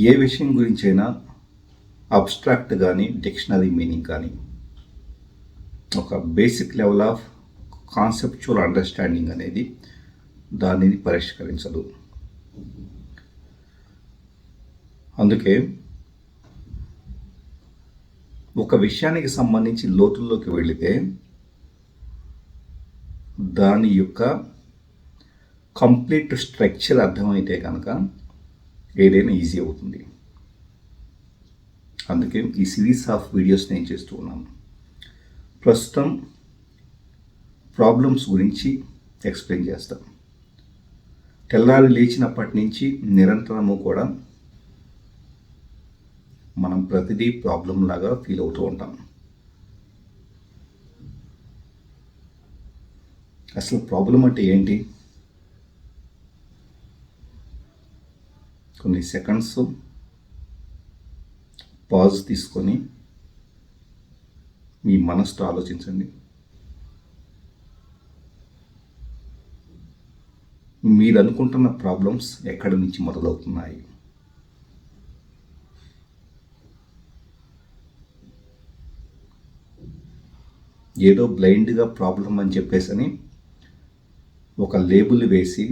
ఏ విషయం గురించైనా అబ్స్ట్రాక్ట్ కానీ డిక్షనరీ మీనింగ్ కానీ ఒక basic level of conceptual understanding అనేది దానిని పరిష్కరించదు. అందుకే ఒక విషయానికి సంబంధించి లోతుల్లోకి వెళితే దాని యొక్క కంప్లీట్ స్ట్రక్చర్ అర్థమైతే కనుక ఏదైనా ఈజీ అవుతుంది. అందుకే ఈ సిరీస్ ఆఫ్ వీడియోస్ నేను చేస్తూ ఉన్నాను. ప్రస్తుతం ప్రాబ్లమ్స్ గురించి ఎక్స్ప్లెయిన్ చేస్తాం. తెల్లారి లేచినప్పటి నుంచి నిరంతరము కూడా మనం ప్రతిదీ ప్రాబ్లం లాగా ఫీల్ అవుతూ ఉంటాం. అసలు ప్రాబ్లం అంటే ఏంటి? కొన్ని సెకండ్స్ పాజ్ తీసుకొని మీ మనసుతో ఆలోచించండి. మీరు అనుకుంటున్న ప్రాబ్లమ్స్ ఎక్కడి నుంచి మొదలవుతున్నాయి? ఏదో బ్లైండ్గా ప్రాబ్లం అని చెప్పేసి ఒక లేబుల్ వేసి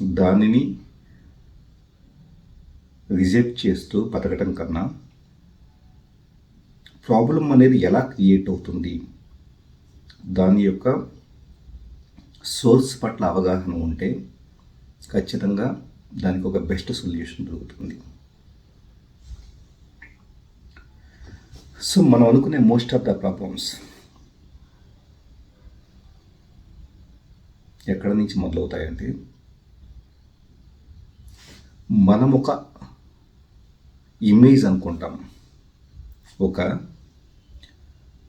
దానిని రిజెక్ట్ చేస్తూ బతకటం కన్నా ప్రాబ్లం అనేది ఎలా క్రియేట్ అవుతుంది? దాని యొక్క సోర్స్ పట్ల అవగాహన ఉంటే ఖచ్చితంగా దానికి ఒక బెస్ట్ సొల్యూషన్ దొరుకుతుంది. సో మనం అనుకునే మోస్ట్ ఆఫ్ ద ప్రాబ్లమ్స్ ఎక్కడి నుంచి మొదలవుతాయంటే మనం ఒక ఇమేజ్ అనుకుంటాం. ఒక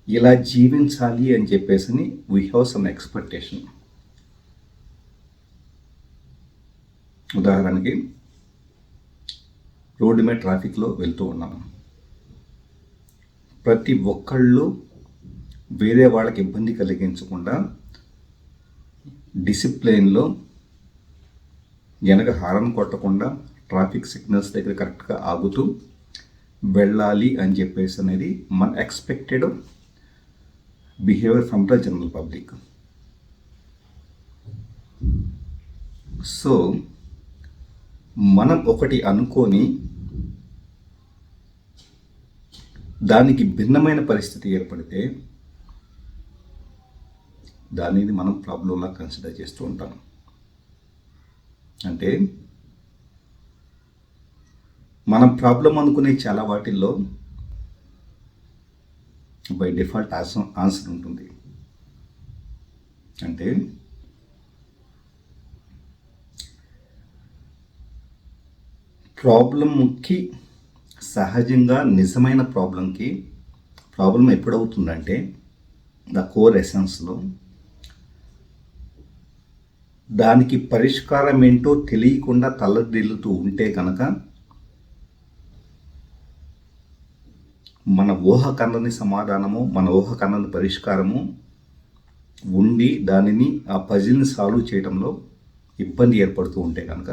ఇలా జీవించాలి అని చెప్పేసి వీ హ్యావ్ సమ్ ఎక్స్పెక్టేషన్ ఉదాహరణకి రోడ్డు మీద ట్రాఫిక్లో వెళ్తూ ఉన్నాము ప్రతి ఒక్కళ్ళు వేరే వాళ్ళకి ఇబ్బంది కలిగించకుండా డిసిప్లైన్లో వెనక హారం కొట్టకుండా ట్రాఫిక్ సిగ్నల్స్ దగ్గర కరెక్ట్గా ఆగుతూ వెళ్ళాలి అని చెప్పేసి అనేది మన expected behaviour from the general public so మనం ఒకటి అనుకొని దానికి భిన్నమైన పరిస్థితి ఏర్పడితే దానిని మనం ప్రాబ్లంలా కన్సిడర్ చేస్తూ ఉంటాం. అంటే మనం ప్రాబ్లం అనుకునే చాలా వాటిల్లో బై డిఫాల్ట్ ఆన్సర్ ఆన్సర్ ఉంటుంది. అంటే ప్రాబ్లంకి సహజంగా నిజమైన ప్రాబ్లంకి ప్రాబ్లం ఎప్పుడవుతుందంటే ద కోర్ ఎసెన్స్లో దానికి పరిష్కారం ఏంటో తెలియకుండా తల్లడిల్లుతూ ఉంటే కనుక మన ఊహ కన్నని సమాధానము మన ఊహ కన్నని పరిష్కారము ఉండి దానిని ఆ పజిల్ని సాల్వ్ చేయడంలో ఇబ్బంది ఏర్పడుతూ ఉంటే కనుక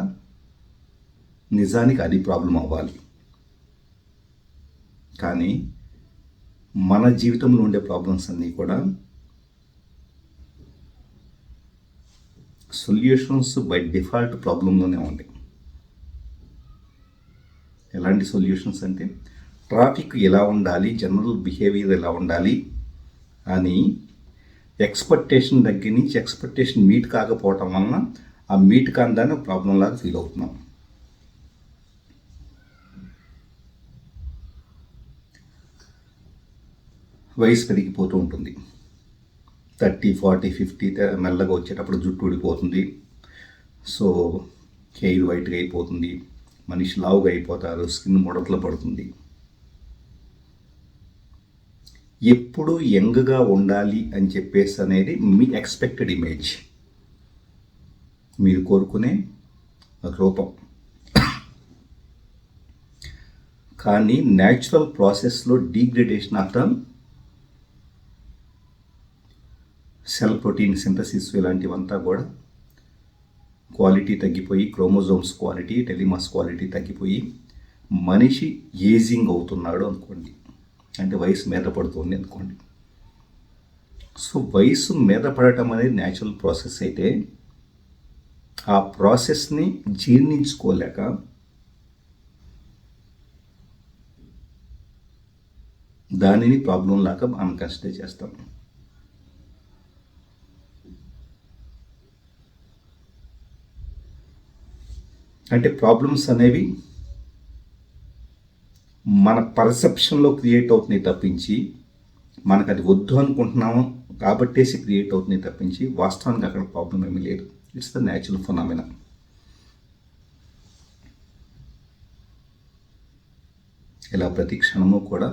నిజానికి అది ప్రాబ్లం అవ్వాలి. కానీ మన జీవితంలో ఉండే ప్రాబ్లమ్స్ అన్నీ కూడా సొల్యూషన్స్ బై డిఫాల్ట్ ప్రాబ్లంలోనే ఉంది. ఎలాంటి సొల్యూషన్స్ అంటే ట్రాఫిక్ ఎలా ఉండాలి జనరల్ బిహేవియర్ ఎలా ఉండాలి అని ఎక్స్పెక్టేషన్ దగ్గర నుంచి ఎక్స్పెక్టేషన్ మీట్ కాకపోవటం వలన ఆ మీట్ కాందాన్ని ప్రాబ్లం లాగా ఫీల్ అవుతున్నాం. వయసు పెరిగిపోతూ ఉంటుంది. థర్టీ ఫార్టీ ఫిఫ్టీ మెల్లగా వచ్చేటప్పుడు జుట్టు ఊడిపోతుంది. సో హెయిర్ వైట్గా అయిపోతుంది. మనిషి లావుగా అయిపోతారు. స్కిన్ ముడతలు పడుతుంది. ఎప్పుడు యంగ్గా ఉండాలి అని చెప్పేసి అనేది మీ ఎక్స్పెక్టెడ్ ఇమేజ్. మీరు కోరుకునే రూపం. కానీ న్యాచురల్ ప్రాసెస్లో degradation of the cell protein synthesis ఇలాంటివంతా కూడా క్వాలిటీ తగ్గిపోయి క్రోమోజోమ్స్ క్వాలిటీ టెలిమాస్ క్వాలిటీ తగ్గిపోయి మనిషి ఏజింగ్ అవుతున్నాడు అనుకోండి. అంటే వయసు మీద పడుతుంది అనుకోండి. సో వయసు మీద పడటం అనేది న్యాచురల్ ప్రాసెస్ అయితే ఆ ప్రాసెస్ని జీర్ణించుకోలేక దానిని ప్రాబ్లం లాగా మనం కన్సిడర్ చేస్తాం. అంటే ప్రాబ్లమ్స్ అనేవి మన పర్సెప్షన్లో క్రియేట్ అవుతున్నాయి తప్పించి మనకు అది వద్దు అనుకుంటున్నాము కాబట్టేసి క్రియేట్ అవుతున్నాయి తప్పించి వాస్తవానికి అక్కడ ప్రాబ్లం ఏమీ లేదు. ఇట్స్ ద న్యాచురల్ ఫొనామినా ఇలా ప్రతి క్షణము కూడా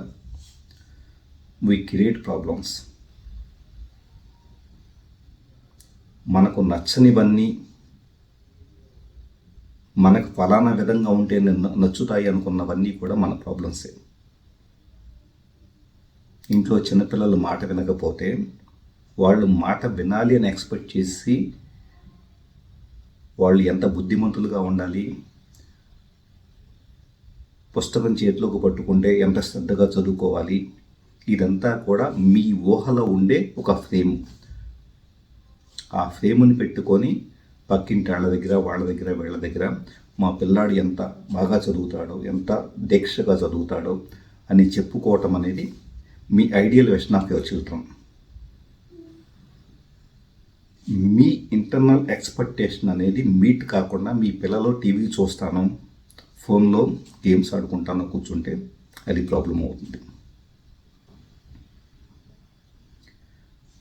వీ క్రియేట్ ప్రాబ్లమ్స్ మనకు నచ్చనివన్నీ మనకు ఫలానా విధంగా ఉంటే నచ్చుతాయి అనుకున్నవన్నీ కూడా మన ప్రాబ్లమ్సే ఇంట్లో చిన్నపిల్లలు మాట వినకపోతే వాళ్ళు మాట వినాలి అని ఎక్స్పెక్ట్ చేసి వాళ్ళు ఎంత బుద్ధిమంతులుగా ఉండాలి పుస్తకం చేతిలోకి పట్టుకుంటే ఎంత శ్రద్ధగా చదువుకోవాలి ఇదంతా కూడా మీ ఊహలో ఉండే ఒక ఫ్రేమ్ ఆ ఫ్రేమ్ని పెట్టుకొని పక్కింటి వాళ్ళ దగ్గర వాళ్ళ దగ్గర వీళ్ళ దగ్గర మా పిల్లాడు ఎంత బాగా చదువుతాడో ఎంత దీక్షగా చదువుతాడో అని చెప్పుకోవటం అనేది మీ ideal version of your children. Me internal expectation అనేది మీట్ కాకుండా మీ పిల్లలు టీవీ చూస్తాను ఫోన్లో గేమ్స్ ఆడుకుంటాను కూర్చుంటే అది ప్రాబ్లం అవుతుంది.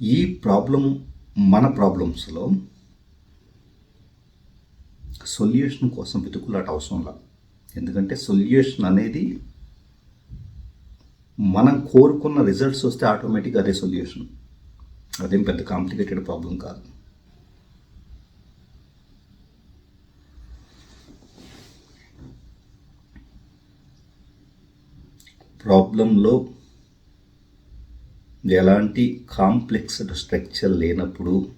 ఈ ప్రాబ్లం మన ప్రాబ్లమ్స్లో సొల్యూషన్ కోసం వెతుకులాట అవసరంలా ఎందుకంటే సొల్యూషన్ అనేది మనం కోరుకున్న రిజల్ట్స్ వస్తే ఆటోమేటిక్గా అదే సొల్యూషన్. అదేం పెద్ద కాంప్లికేటెడ్ ప్రాబ్లం కాదు. ప్రాబ్లంలో ఎలాంటి కాంప్లెక్స్డ్ స్ట్రక్చర్ లేనప్పుడు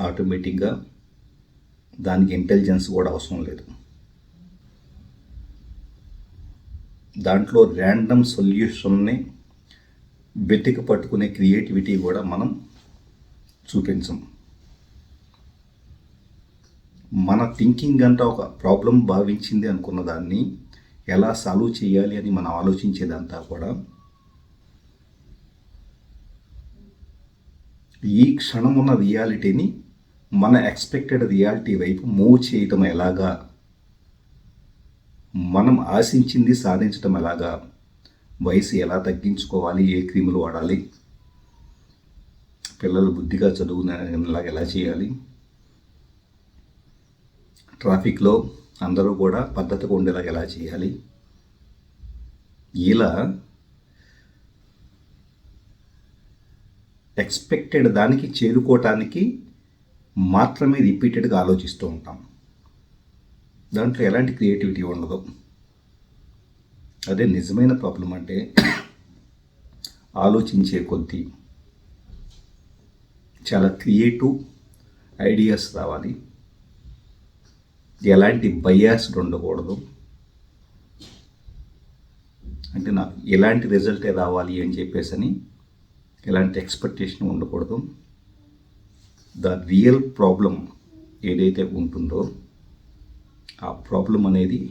ఆటోమేటిక్గా దానికి ఇంటెలిజెన్స్ కూడా అవసరం లేదు. దాంట్లో ర్యాండమ్ సొల్యూషన్ని వెతికి పట్టుకునే క్రియేటివిటీ కూడా మనం చూపించం. మన థింకింగ్ అంతా ఒక ప్రాబ్లం భావించింది అనుకున్న దాన్ని ఎలా సాల్వ్ చేయాలి అని మనం ఆలోచించేదంతా కూడా ఈ క్షణం ఉన్న రియాలిటీని మన ఎక్స్పెక్టెడ్ రియాలిటీ వైపు మూవ్ చేయటం ఎలాగా? మనం ఆశించింది సాధించటం ఎలాగా? వయసు ఎలా తగ్గించుకోవాలి? ఏ క్రీములు వాడాలి? పిల్లలు బుద్ధిగా చదువునేలా ఎలా చేయాలి? ట్రాఫిక్లో అందరూ కూడా పద్ధతిగా ఉండేలాగా ఎలా చేయాలి? ఇలా ఎక్స్పెక్టెడ్ దానికి చేరుకోవటానికి మాత్రమే రిపీటెడ్గా ఆలోచిస్తూ ఉంటాం. దాంట్లో ఎలాంటి క్రియేటివిటీ ఉండదు. అదే నిజమైన ప్రాబ్లం అంటే ఆలోచించే కొద్దీ చాలా క్రియేటివ్ ఐడియాస్ రావాలి. ఎలాంటి బయాస్డ్ ఉండకూడదు. అంటే నాకు ఎలాంటి రిజల్టే రావాలి అని చెప్పేసి అని ఎలాంటి ఎక్స్పెక్టేషన్ ఉండకూడదు. ద రియల్ ప్రాబ్లం ఏదైతే ఉంటుందో ఆ ప్రాబ్లం అనేది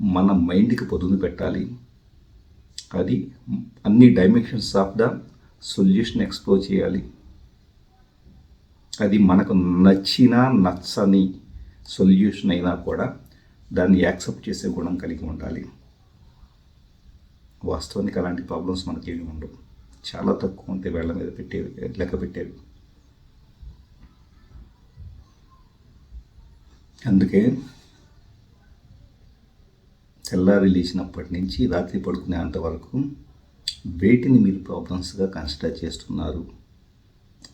మన మైండ్కి పొదును పెట్టాలి. అది అన్ని dimensions of the solution explore చేయాలి. అది మనకు నచ్చిన నచ్చని సొల్యూషన్ అయినా కూడా దాన్ని యాక్సెప్ట్ చేసే గుణం కలిగి ఉండాలి. వాస్తవానికి అలాంటి ప్రాబ్లమ్స్ మనకి ఏమి ఉండవు. చాలా తక్కువ ఉంటే వేళ్ళ మీద పెట్టేవి లెక్క పెట్టేవి. అందుకే తెల్లారి లేచినప్పటి నుంచి రాత్రి పడుకునేంత వరకు వేటిని మీరు ప్రాబ్లమ్స్గా కన్సిడర్ చేస్తున్నారు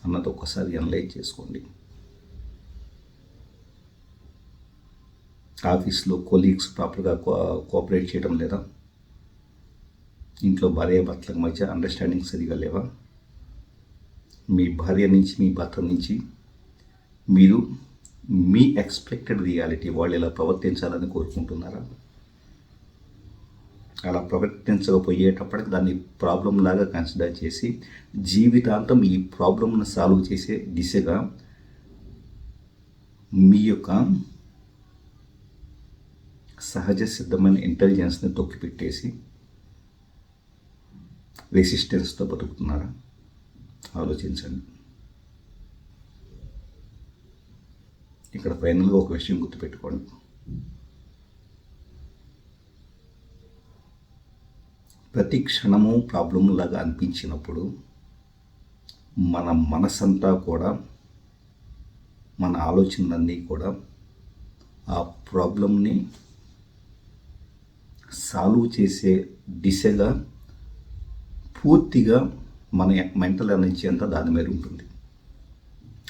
అన్నది ఒక్కసారి అనలైజ్ చేసుకోండి. ఆఫీస్లో కొలీగ్స్ ప్రాపర్గా కోఆపరేట్ చేయడం లేదా ఇంట్లో భార్య భర్తలకు మధ్య అండర్స్టాండింగ్ సరిగా లేవా? మీ భార్య నుంచి మీ భర్త నుంచి మీరు మీ ఎక్స్పెక్టెడ్ రియాలిటీ వాళ్ళు ఎలా ప్రవర్తించాలని కోరుకుంటున్నారా? అలా ప్రవర్తించకపోయేటప్పటికి దాన్ని ప్రాబ్లం లాగా కన్సిడర్ చేసి జీవితాంతం ఈ ప్రాబ్లంను సాల్వ్ చేసే దిశగా మీ యొక్క సహజ సిద్ధమైన ఇంటెలిజెన్స్ని తొక్కిపెట్టేసి రెసిస్టెన్స్తో బతుకుతున్నారా? ఆలోచించండి. ఇక్కడ ఫైనల్గా ఒక విషయం గుర్తుపెట్టుకోండి. ప్రతి క్షణము ప్రాబ్లం లాగా అనిపించినప్పుడు మన మనసంతా కూడా మన ఆలోచనలన్నీ కూడా ఆ ప్రాబ్లంని సాల్వ్ చేసే దిశగా పూర్తిగా మన మెంటల్ ఎనర్జీ అంతా దాని మీద ఉంటుంది.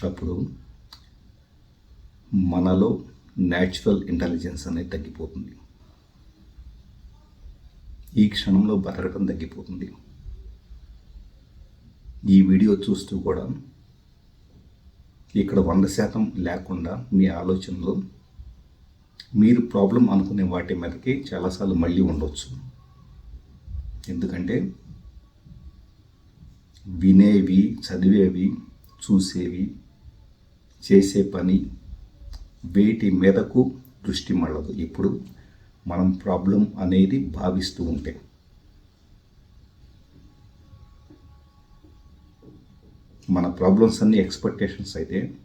అప్పుడు మనలో న్యాచురల్ ఇంటెలిజెన్స్ అనేది తగ్గిపోతుంది. ఈ క్షణంలో బతకడం తగ్గిపోతుంది. ఈ వీడియో చూస్తూ కూడా ఇక్కడ వంద శాతం లేకుండా మీ ఆలోచనలో మీరు ప్రాబ్లం అనుకునే వాటి మీదకి చాలాసార్లు మళ్ళీ ఉండొచ్చు. ఎందుకంటే వినేవి చదివేవి చూసేవి చేసే పని వేటి మీదకు దృష్టి మళ్ళదు. ఇప్పుడు మనం ప్రాబ్లం అనేది భావిస్తూ ఉంటే. మన ప్రాబ్లమ్స్ అన్ని ఎక్స్పెక్టేషన్స్ అయితే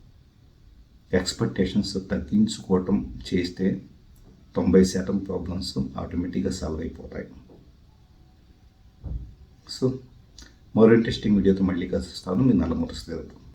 ఎక్స్పెక్టేషన్స్ తగ్గించుకోవటం చేస్తే తొంభై శాతం ప్రాబ్లమ్స్ ఆటోమేటిక్గా సాల్వ్ అయిపోతాయి. సో మరో ఇంట్రెస్టింగ్ వీడియోతో మళ్ళీ కలుస్తాను. మీ నల్లమూరి శ్రీధర్